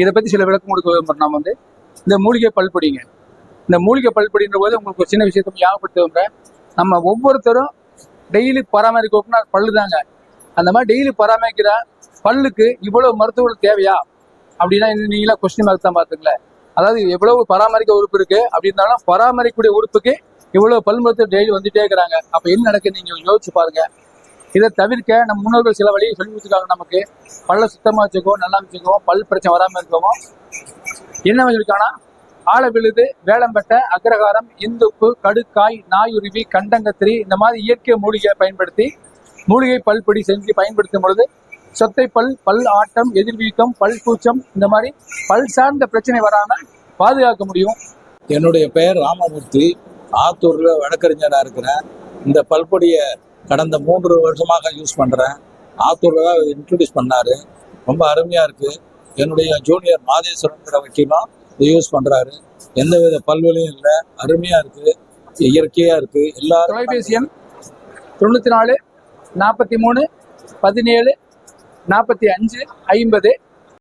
இதை பற்றி சில விளக்கம் கொடுக்க விரும்புறோம் வந்து இந்த மூலிகை பல்பொடிங்க. இந்த மூலிகை பல்பொடின்ற போது உங்களுக்கு ஒரு சின்ன விஷயத்தை ஞாபகப்படுத்த நம்ம ஒவ்வொருத்தரும் டெய்லி பராமரிக்கணும்னா பல்லு தாங்க. அந்த மாதிரி டெய்லி பராமரிக்கிற பல்லுக்கு இவ்வளவு மருத்துவர்கள் தேவையா? அப்படின்னா இன்னும் நீங்களா கொஸ்டின் மார்க் தான் பாத்துக்கல அதாவது எவ்வளவு பராமரிக்க உறுப்பு இருக்கு? அப்படி இருந்தாலும் பராமரிக்கக்கூடிய உறுப்புக்கு இவ்வளவு பல் மருத்துவம் டெய்லி வந்துட்டே இருக்கிறாங்க. அப்ப என்ன நடக்குது நீங்க யோசிச்சு பாருங்க. இதை தவிர்க்க நம்ம முன்னோர்கள் சில வழியை சொல்லி கொடுத்துருக்காங்க நமக்கு. பல்ல சுத்தமா வச்சுக்கோ நல்லா வச்சுக்கோ பல் பிரச்சனை வராமல் இருக்கவும் என்ன வச்சிருக்காங்கன்னா ஆழ விழுது வேளம்பட்டை அக்ரகாரம் இந்துப்பு கடுக்காய் நாயுருவி கண்டங்கத்திரி இந்த மாதிரி இயற்கை மூலிகையை பயன்படுத்தி மூலிகை பல்பொடி செஞ்சு பயன்படுத்தும் பொழுது சொத்தை பல் பல் ஆட்டம் எதிர்வீக்கம் பல் கூச்சம் இந்த மாதிரி பல் சார்ந்த பிரச்சனை வராமல் பாதுகாக்க முடியும். என்னுடைய பெயர் ராமமூர்த்தி. ஆத்தூரில் வழக்கறிஞராக இருக்கிறேன். இந்த பல்பொடியை கடந்த மூன்று வருஷமாக யூஸ் பண்ணுறேன் ஆத்தூரில் தான் இன்ட்ரடியூஸ் பண்ணாரு. ரொம்ப அருமையாக இருக்குது என்னுடைய ஜூனியர் மாதேஸ்வரங்கிற வக்கீலும் இதை யூஸ் பண்ணுறாரு எந்த வித பல்வலியும் இல்லை. அருமையாக இருக்குது இயற்கையாக இருக்குது எல்லா தொலைபேசி எண் தொண்ணூற்றி நாலு நாற்பத்தி மூணு பதினேழு நாற்பத்தி அஞ்சு ஐம்பது